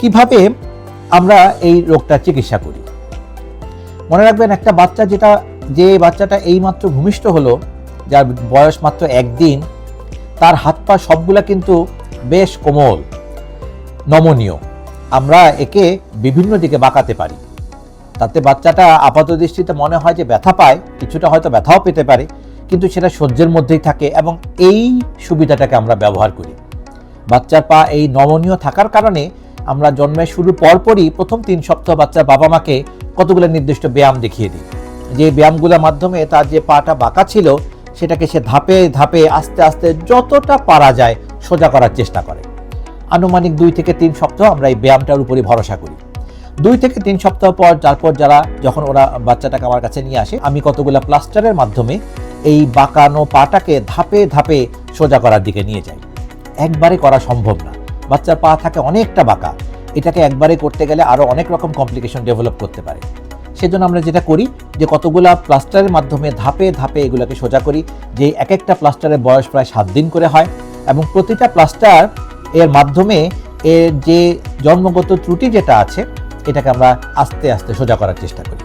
কীভাবে আমরা এই রোগটার চিকিৎসা করি? মনে রাখবেন একটা বাচ্চা যেটা, যে বাচ্চাটা এইমাত্র ভূমিষ্ঠ হলো, যার বয়স মাত্র একদিন, তার হাত পা সবগুলা কিন্তু বেশ কোমল, নমনীয়। আমরা একে বিভিন্ন দিকে বাঁকাতে পারি। তাতে বাচ্চাটা আপাত দৃষ্টিতে মনে হয় যে ব্যথা পায়, কিছুটা হয়তো ব্যথাও পেতে পারে, কিন্তু সেটা সহ্যের মধ্যেই থাকে এবং এই সুবিধাটাকে আমরা ব্যবহার করি। বাচ্চার পা এই নমনীয় থাকার কারণে আমরা জন্মের শুরুর পরপরই প্রথম তিন সপ্তাহ বাচ্চার বাবা মাকে কতগুলো নির্দিষ্ট ব্যায়াম দেখিয়ে দিই। যে ব্যায়ামগুলোর মাধ্যমে তার যে পাটা বাঁকা ছিল, সেটাকে সে ধাপে ধাপে আস্তে আস্তে যতটা পারা যায় সোজা করার চেষ্টা করে। আনুমানিক দুই থেকে তিন সপ্তাহ আমরা এই ব্যায়ামটার উপরই ভরসা করি। দুই থেকে তিন সপ্তাহ পর তারপর যারা যখন ওরা বাচ্চাটাকে আমার কাছে নিয়ে আসে, আমি কতগুলো প্লাস্টারের মাধ্যমে এই বাঁকানো পাটাকে ধাপে ধাপে সোজা করার দিকে নিয়ে যাই। একবারে করা সম্ভব না। বাচ্চার পা থাকে অনেকটা বাঁকা। এটাকে একবারে করতে গেলে আরও অনেক রকম কমপ্লিকেশন ডেভেলপ করতে পারে। সেজন্য আমরা যেটা করি যে কতগুলা প্লাস্টারের মাধ্যমে ধাপে ধাপে এগুলোকে সোজা করি, যে এক একটা প্লাস্টারের বয়স প্রায় সাত দিন করে হয় এবং প্রতিটা প্লাস্টার এর মাধ্যমে এর যে জন্মগত ত্রুটি যেটা আছে, এটাকে আমরা আস্তে আস্তে সোজা করার চেষ্টা করি।